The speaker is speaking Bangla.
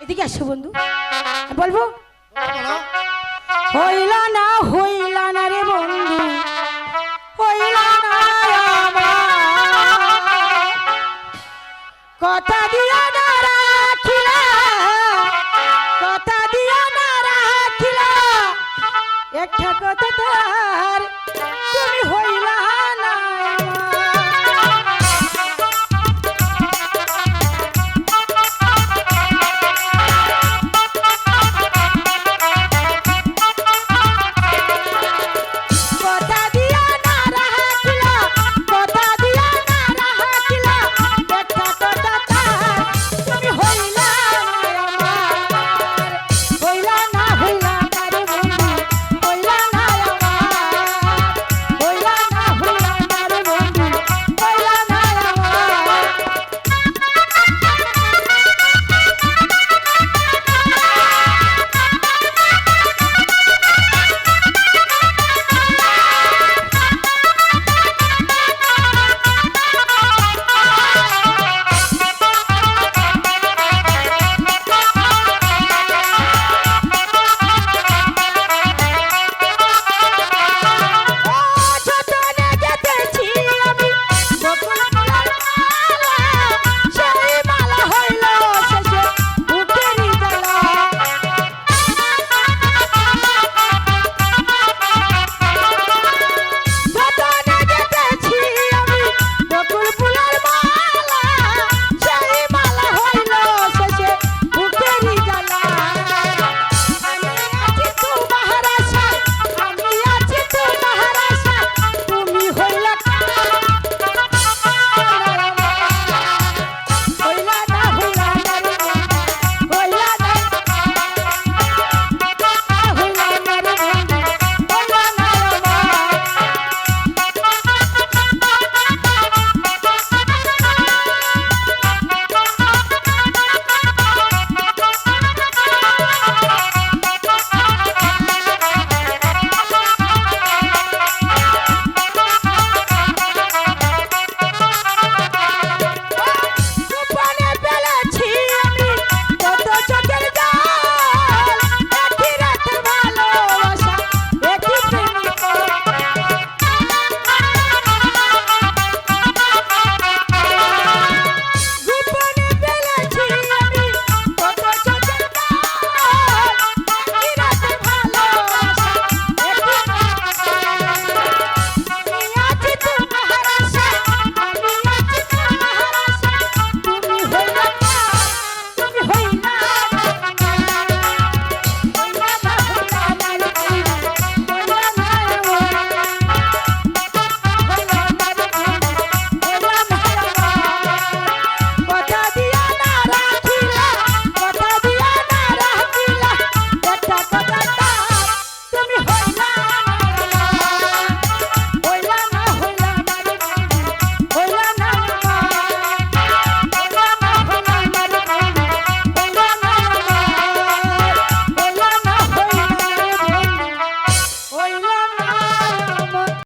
এদিকে আসো বন্ধু। বলব? হইলা না হইলা না রে বন্ধু। হইলা না কথা দিয়া না রাখিলা। কথা দিয়া না রাখিলা। একটা কথা তার, তুমি হইলা না।